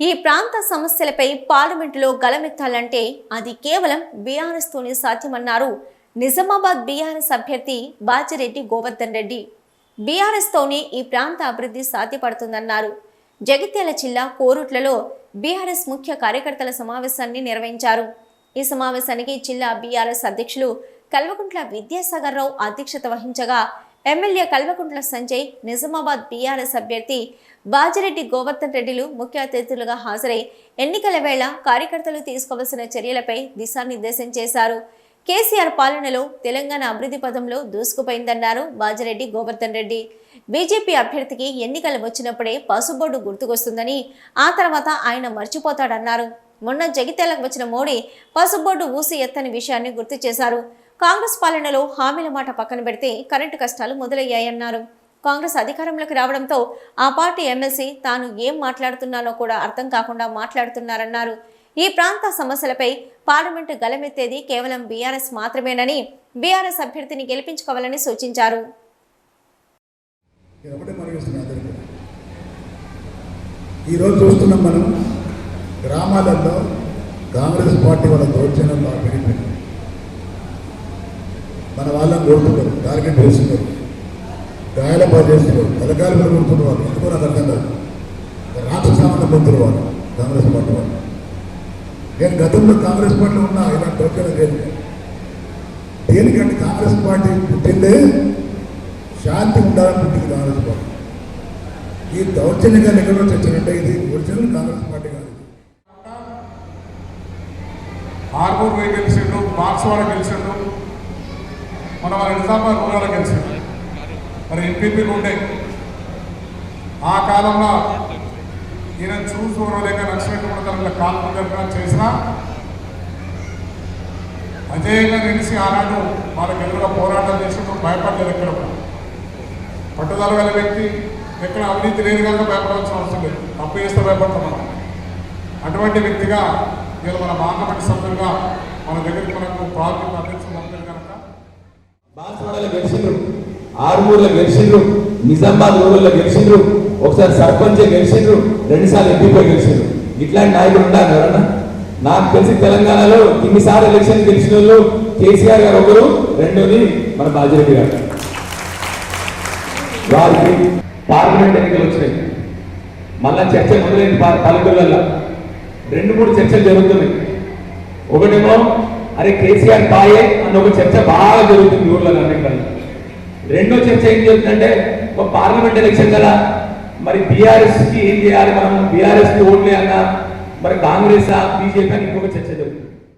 ఈ ప్రాంత సమస్యలపై పార్లమెంటులో గలమెత్తాలంటే అది కేవలం బీఆర్ఎస్తోనే సాధ్యమన్నారు నిజామాబాద్ బీఆర్ఎస్ అభ్యర్థి బాచిరెడ్డి గోవర్ధన్ రెడ్డి. బీఆర్ఎస్తోనే ఈ ప్రాంత అభివృద్ధి సాధ్యపడుతుందన్నారు. జగిత్యాల జిల్లా కోరుట్లలో బీఆర్ఎస్ ముఖ్య కార్యకర్తల సమావేశాన్ని నిర్వహించారు. ఈ సమావేశానికి జిల్లా బీఆర్ఎస్ అధ్యక్షులు కల్వకుంట్ల విద్యాసాగర్ రావు అధ్యక్షత వహించగా ఎమ్మెల్యే కల్వకుంట్ల సంజయ్ నిజామాబాద్ బీఆర్ఎస్ అభ్యర్థి బాజిరెడ్డి గోవర్ధన్ రెడ్డిలు ముఖ్య అతిథులుగా హాజరై ఎన్నికల వేళ కార్యకర్తలు తీసుకోవాల్సిన చర్యలపై దిశానిర్దేశం చేశారు. కేసీఆర్ పాలనలో తెలంగాణ అభివృద్ధి పదంలో దూసుకుపోయిందన్నారు బాజిరెడ్డి గోవర్ధన్ రెడ్డి. బీజేపీ అభ్యర్థికి ఎన్నికలు వచ్చినప్పుడే పసుబోర్డు గుర్తుకొస్తుందని ఆ తర్వాత ఆయన మర్చిపోతాడన్నారు. మొన్న జగిత్యాలకు వచ్చిన మోడీ పసుబోర్డు ఊసి ఎత్తని విషయాన్ని గుర్తు చేశారు. కాంగ్రెస్ పాలనలో హామీల మాట పక్కన పెడితే కరెంటు కష్టాలు మొదలయ్యాయన్నారు. కాంగ్రెస్ అధికారంలోకి రావడంతో ఆ పార్టీ ఎమ్మెల్సీ తాను ఏం మాట్లాడుతున్నానో కూడా అర్థం కాకుండా మాట్లాడుతున్నారన్నారు. ఈ ప్రాంత సమస్యలపై పార్లమెంటు గలమెత్తేది కేవలం బీఆర్ఎస్ మాత్రమేనని బీఆర్ఎస్ అభ్యర్థిని గెలిపించుకోవాలని సూచించారు. ఈరోజు చూస్తున్నాం మనం గ్రామాలలో కాంగ్రెస్ పార్టీ వాళ్ళ దౌర్జన్యం మన వాళ్ళని కొడుతున్నారు టార్గెట్ చేస్తున్నారు. గాయాల పాలు చేస్తున్నారు. పథకాలు కూడా కొడుతున్నారు వాళ్ళు. ఎందుకో నాకు అర్థం కాదు. రాష్ట్ర సామాన్య పొందుతున్నారు వాళ్ళు కాంగ్రెస్ పార్టీ వాళ్ళు. నేను గతంలో కాంగ్రెస్ పార్టీలో ఉన్నా ఇలాంటి ప్రక్రియ లేదు. దేనికంటే కాంగ్రెస్ పార్టీ పుట్టిందే శాంతి ఉండాలని పుట్టింది కాంగ్రెస్ పార్టీ. ఈ దౌర్జన్యంగా ఎక్కడో చచ్చినట్టే ఇది. ఒరిజినల్ కాంగ్రెస్ పార్టీ కాదు ఆర్మూర్ పోయి గెలిచిండు మార్క్స్వాడ గెలిచిండు. మన వాళ్ళ నిజామాబాద్ రూరల్ గెలిచిండు మరి ఎంపీపీలు ఉండే ఆ కాలంలో ఈయన చూసుకోలేక లేక నచ్చినట్టు తన కాల్పు జరిపిన చేసినా అజయంగా నిలిచి ఆనాడు వాళ్ళకి ఎదురుగా పోరాటం చేసినప్పుడు భయపడలేదు ఎక్కడ పట్టుదల గల వ్యక్తి ఎక్కడ అవినీతి లేదు కనుక భయపడాల్సిన అవసరం లేదు. తప్పు చేస్తే భయపడతాం అటువంటి వ్యక్తిగా వీళ్ళు మన పార్లమెంట్ సభ్యులుగా మన దగ్గరికి మనకు ప్రాథమిక అధ్యక్షులు బాన్స్వాడలో గెలిచిండ్రు. ఆరుమూరులో గెలిచిండ్రు. నిజామాబాద్ రూరల్లో గెలిచిండ్రు. ఒకసారి సర్పంచ్ గెలిచిండ్రు. రెండుసార్లు ఎంపీపీ గెలిచిండ్రు. ఇట్లాంటి నాయకులు ఉన్నారు ఎవరన్నా నాకు తెలిసి తెలంగాణలో ఇన్నిసార్లు ఎలక్షన్ గెలిచిన వాళ్ళు కేసీఆర్ గారు ఒకరు రెండోది మన బాజిరెడ్డి గారు. వారికి పార్లమెంట్ ఎన్నికలు వచ్చినాయి. మళ్ళా చర్చ మొదలైంది పల్లెటూళ్ళల్లో రెండు మూడు చర్చలు జరుగుతున్నాయి. ఒకటేమో అరే కేసీఆర్ పాయే అన్న ఒక చర్చ బాగా జరుగుతుంది ఊర్లో అన్నింటిలో రెండో చర్చ ఏం జరుగుతుందంటే ఒక పార్లమెంట్ ఎలక్షన్ కదా. మరి బీఆర్ఎస్కి ఏం చేయాలి మనం? బీఆర్ఎస్కి ఓట్లే అన్న మరి కాంగ్రెస్? బీజేపీ అని ఇంకొక చర్చ జరుగుతుంది.